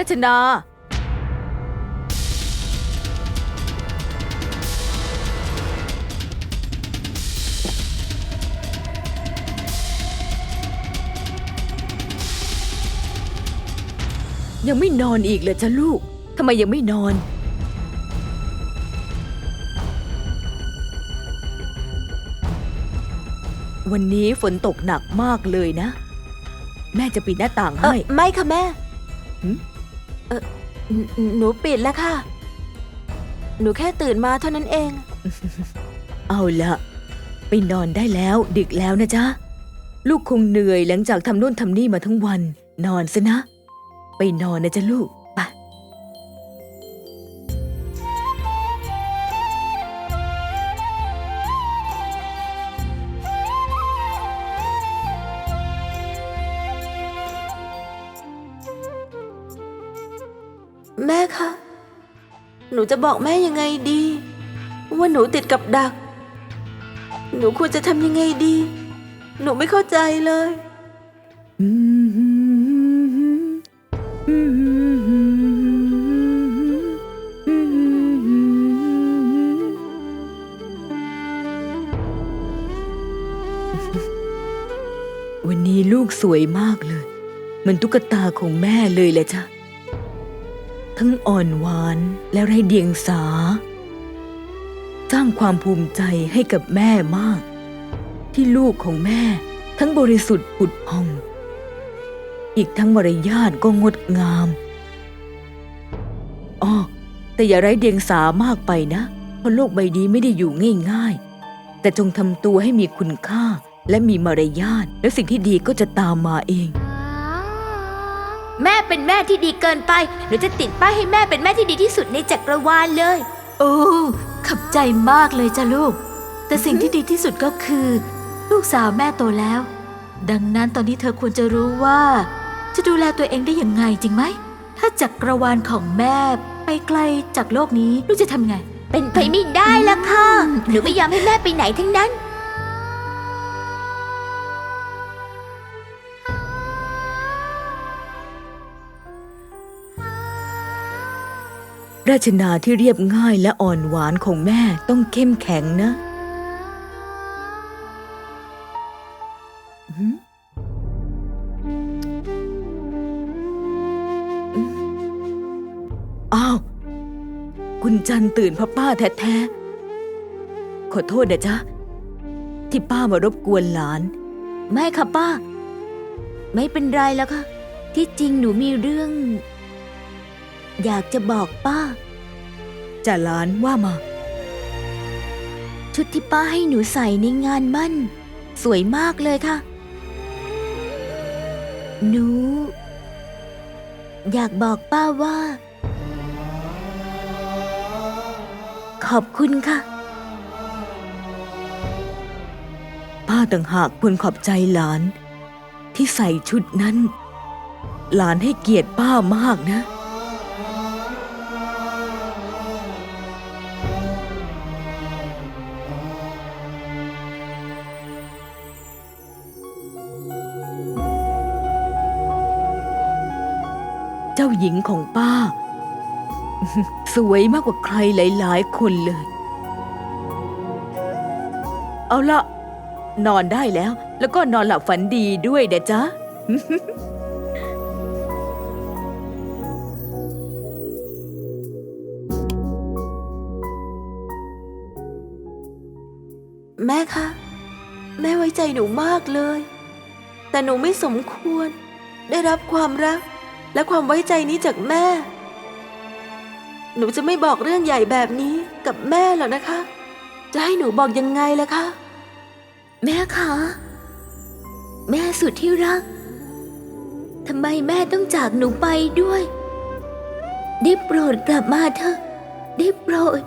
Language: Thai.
รัชนา ยังไม่นอนอีกเลยจ้ะลูก ทำไมยังไม่นอน วันนี้ฝนตกหนักมากเลยนะ แม่จะปิดหน้าต่างเออให้ไม่ค่ะแม่หึ เออหนูหนูปิดแล้วค่ะ หนูแค่ตื่นมาเท่านั้นเอง เอาละไปนอนได้แล้วดึกแล้วนะจ๊ะ ลูกคงเหนื่อยหลังจากทำนู่นทำนี่มาทั้งวัน นอนซะนะ ไปนอนนะจ๊ะลูก แม่คะ หนูจะบอกแม่ยังไงดี ว่าหนูติดกับดัก หนูควรจะทำยังไงดี หนูไม่เข้าใจเลย วันนี้ลูกสวยมากเลย เหมือนตุ๊กตาของแม่เลยแหละจ้ะ ทั้งอ่อนหวานและไร้เดียงสา สร้างความภูมิใจให้กับแม่มาก ที่ลูกของแม่ทั้งบริสุทธิ์ผุดพอง อีกทั้งมารยาทก็งดงามอ๋อแต่อย่าไร้เดียงสามากไปนะ เพราะโลกใบนี้ไม่ได้อยู่ง่ายๆ แต่จงทำตัวให้มีคุณค่าและมีมารยาทแล้วสิ่งที่ดีก็จะตามมาเอง แม่เป็นแม่ที่ดีเกินไป หนูจะติดป้ายให้แม่เป็นแม่ที่ดีที่สุดในจักรวาลเลย โอ้ขับใจมากเลยจ้ะลูก แต่สิ่งที่ดีที่สุดก็คือ ลูกสาวแม่โตแล้ว ดังนั้นตอนนี้เธอควรจะรู้ว่า จะดูแลตัวเองได้ยังไงจริงไหม ถ้าจักรวาลของแม่ไปไกลจากโลกนี้ลูกจะทำไง เป็นไปไม่ได้ละค่ะ หนูไม่ยอมให้แม่ไปไหนทั้งนั้น ราชนาที่เรียบง่ายและอ่อนหวานของแม่ต้องเข้มแข็งนะอ้าว คุณจันตื่นพราะป้าแท้ๆ ขอโทษนะจ๊ะ ที่ป้ามารบกวนหลาน ไม่ค่ะป้า ไม่เป็นไรแล้วค่ะ ที่จริงหนูมีเรื่อง อยากจะบอกป้าจะหลานว่ามา ชุดที่ป้าให้หนูใส่ในงานมั่น สวยมากเลยค่ะ หนู อยากบอกป้าว่า ขอบคุณค่ะ ป้าต่างหากควรขอบใจหลาน ที่ใส่ชุดนั้น หลานให้เกียรติป้ามากนะ จ้าหญิงของป้า สวยมากกว่าใครหลาย ๆ คนเลย เอาละนอนได้แล้ว แล้วก็นอนหลับฝันดีด้วยเดจ๊ะแม่คะ แม่ไว้ใจหนูมากเลย แต่หนูไม่สมควร ได้รับความรัก และความไว้ใจนี้จากแม่ หนูจะไม่บอกเรื่องใหญ่แบบนี้กับแม่หรอกนะคะ จะให้หนูบอกยังไงล่ะคะ แม่คะ แม่สุดที่รักทำไมแม่ต้องจากหนูไปด้วย ได้โปรดกลับมาเถอะ ได้โปรด